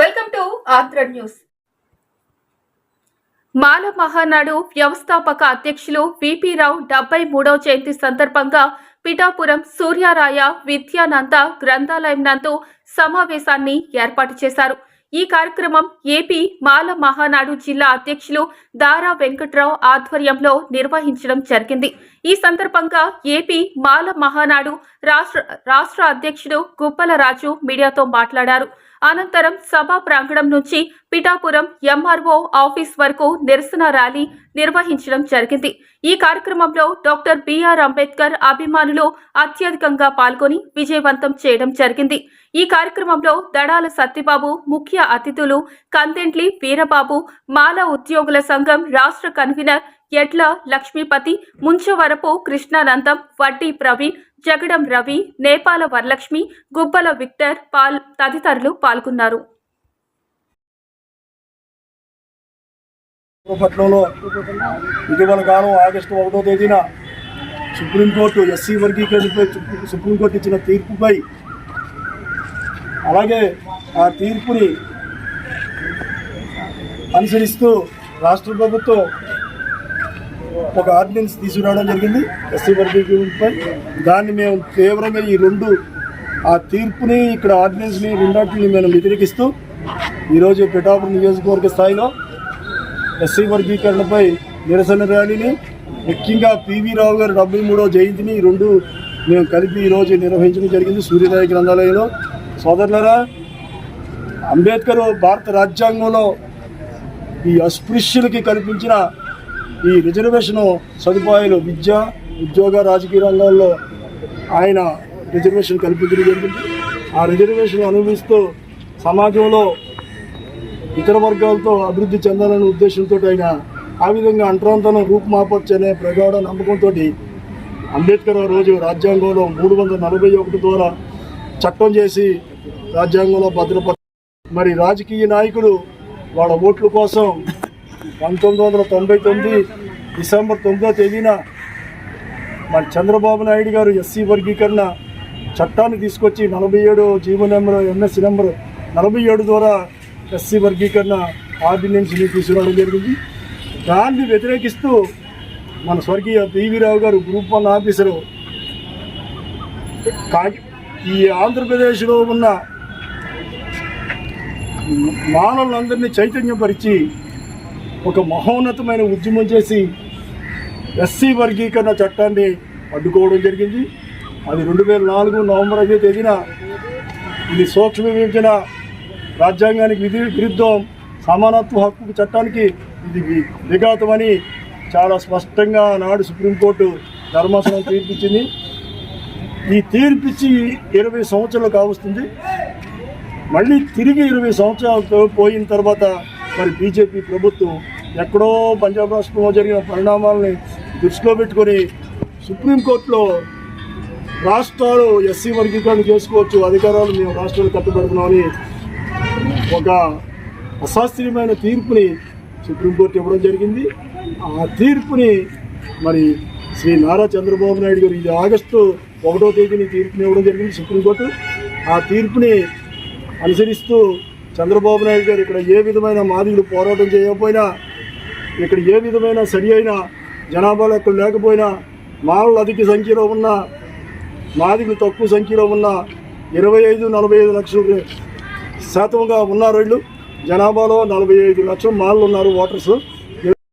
Welcome to Andhra news. Mala Mahanadu వ్యవస్థాపక అధ్యక్షులు VP రావు డెబ్బై మూడవ జయంతి సందర్భంగా పిఠాపురం సూర్యారాయ విద్యానంద గ్రంథాలయం నందు సమావేశాన్ని ఏర్పాటు చేశారు. ఈ కార్యక్రమం ఏపీ మాల మహానాడు జిల్లా అధ్యక్షులు దారా వెంకట్రావు ఆధ్వర్యంలో నిర్వహించడం జరిగింది. ఈ సందర్భంగా ఏపీ మాల మహానాడు రాష్ట్ర రాష్ట్ర అధ్యక్షుడు గుప్పలరాజు మీడియాతో మాట్లాడారు. అనంతరం సభా ప్రాంగణం నుంచి పిఠాపురం ఎంఆర్ఓ ఆఫీస్ వరకు నిరసన ర్యాలీ నిర్వహించడం జరిగింది. ఈ కార్యక్రమంలో డాక్టర్ బిఆర్ అంబేద్కర్ అభిమానులు అత్యధికంగా పాల్గొని విజయవంతం చేయడం జరిగింది. ఈ కార్యక్రమంలో దడాల సత్యబాబు ముఖ్య అతిథులు కందెంట్లి వీరబాబు మాల ఉద్యోగుల సంఘం రాష్ట్ర కన్వీనర్ ఎడ్ల లక్ష్మీపతి ముంచవరపు కృష్ణానందం వడ్డీ ప్రవీణ్ జగడం రవి నేపాల వరలక్ష్మి గుబ్బల విక్టర్ పాల్ తదితరులు పాల్గొన్నారు. ఇటీవల కాలం ఆగస్టు ఒకటో తేదీన సుప్రీంకోర్టు ఎస్సీ వర్గీకరణపై సుప్రీంకోర్టు ఇచ్చిన తీర్పుపై అలాగే ఆ తీర్పుని అనుసరిస్తూ రాష్ట్ర ప్రభుత్వం ఒక ఆర్డినెన్స్ తీసుకురావడం జరిగింది. ఎస్సీ వర్గీకరణపై దాన్ని మేము తీవ్రంగా ఈ రెండు ఆ తీర్పుని ఇక్కడ ఆర్డినెన్స్ని రెండాటిని మేము వ్యతిరేకిస్తూ ఈరోజు పిఠాపురం నియోజకవర్గ స్థాయిలో ఎస్సీ వర్గీకరణపై నిరసన ర్యాలీని ముఖ్యంగా పివి రావు గారి డెబ్బై మూడవ జయంతిని రెండు మేము కలిపి ఈరోజు నిర్వహించడం జరిగింది సూర్యోదయ గ్రంథాలయంలో. సోదరులరా అంబేద్కర్ భారత రాజ్యాంగంలో ఈ అస్పృశ్యులకి కల్పించిన ఈ రిజర్వేషన్ సదుపాయాలు విద్య ఉద్యోగ రాజకీయ రంగాల్లో ఆయన రిజర్వేషన్ కల్పించడం జరిగింది ఆ రిజర్వేషన్ అనుభవిస్తూ సమాజంలో ఇతర వర్గాలతో అభివృద్ధి చెందాలనే ఉద్దేశంతో ఆయన ఆ విధంగా అంటరాంతనం రూపుమాపొచ్చు అనే ప్రగాఢ నమ్మకంతో అంబేద్కర్ ఆ రోజు రాజ్యాంగంలో మూడు వందల నలభై ఒకటి ద్వారా చట్టం చేసి రాజ్యాంగంలో భద్రపర మరి రాజకీయ నాయకులు వాళ్ళ ఓట్ల కోసం పంతొమ్మిది వందల తొంభై తొమ్మిది డిసెంబర్ తొమ్మిదో తేదీన మన చంద్రబాబు నాయుడు గారు ఎస్సీ వర్గీకరణ చట్టాన్ని తీసుకొచ్చి నలభై ఏడు జీవో నెంబర్ ఎంఎస్సి నెంబర్ నలభై ఏడు ద్వారా ఎస్సీ వర్గీకరణ ఆర్డినెన్స్ని తీసుకురావడం జరిగింది. దాన్ని వ్యతిరేకిస్తూ మన స్వర్గీయ పీవీరావు రావు గారు గ్రూప్ వన్ ఆఫీసరు ఈ ఆంధ్రప్రదేశ్లో ఉన్న మానవులందరినీ చైతన్యపరిచి ఒక మహోన్నతమైన ఉద్యమం చేసి ఎస్సీ వర్గీకరణ చట్టాన్ని అడ్డుకోవడం జరిగింది. అది రెండు వేల నాలుగు నవంబర్ ఐదో తేదీన ఇది సూక్ష్మ విభజన రాజ్యాంగానికి విధి విరుద్ధం సమానత్వ హక్కు చట్టానికి ఇది విఘాతమని చాలా స్పష్టంగా నాడు సుప్రీంకోర్టు ధర్మాసనం తీర్పిచ్చింది. ఈ తీర్పిచ్చి ఇరవై సంవత్సరాలు కావస్తుంది. మళ్ళీ తిరిగి ఇరవై సంవత్సరాలతో పోయిన తర్వాత మరి బీజేపీ ప్రభుత్వం ఎక్కడో పంజాబ్ రాష్ట్రంలో జరిగిన పరిణామాలని దృష్టిలో పెట్టుకొని సుప్రీంకోర్టులో రాష్ట్రాలు ఎస్సీ వర్గీకరణ చేసుకోవచ్చు అధికారాలు మేము రాష్ట్రాలు కట్టబడుతున్నామని ఒక అశాస్త్రీయమైన తీర్పుని సుప్రీంకోర్టు ఇవ్వడం జరిగింది. ఆ తీర్పుని మరి శ్రీ నారా చంద్రబాబు నాయుడు గారు ఇది ఆగస్టు ఒకటో తేదీని తీర్పుని ఇవ్వడం జరిగింది సుప్రీంకోర్టు. ఆ తీర్పుని అనుసరిస్తూ చంద్రబాబు నాయుడు గారు ఇక్కడ ఏ విధమైన మాదిగులు పోరాటం చేయకపోయినా ఇక్కడ ఏ విధమైన సరి అయిన జనాభా లెక్కలు లేకపోయినా మానవులు అధిక సంఖ్యలో ఉన్న మాదిగులు తక్కువ సంఖ్యలో ఉన్న ఇరవై ఐదు నలభై ఐదు లక్షల శాతంగా ఉన్నారు వీళ్ళు. జనాభాలో నలభై ఐదు లక్షల మాళ్ళు ఉన్నారు ఓటర్స్.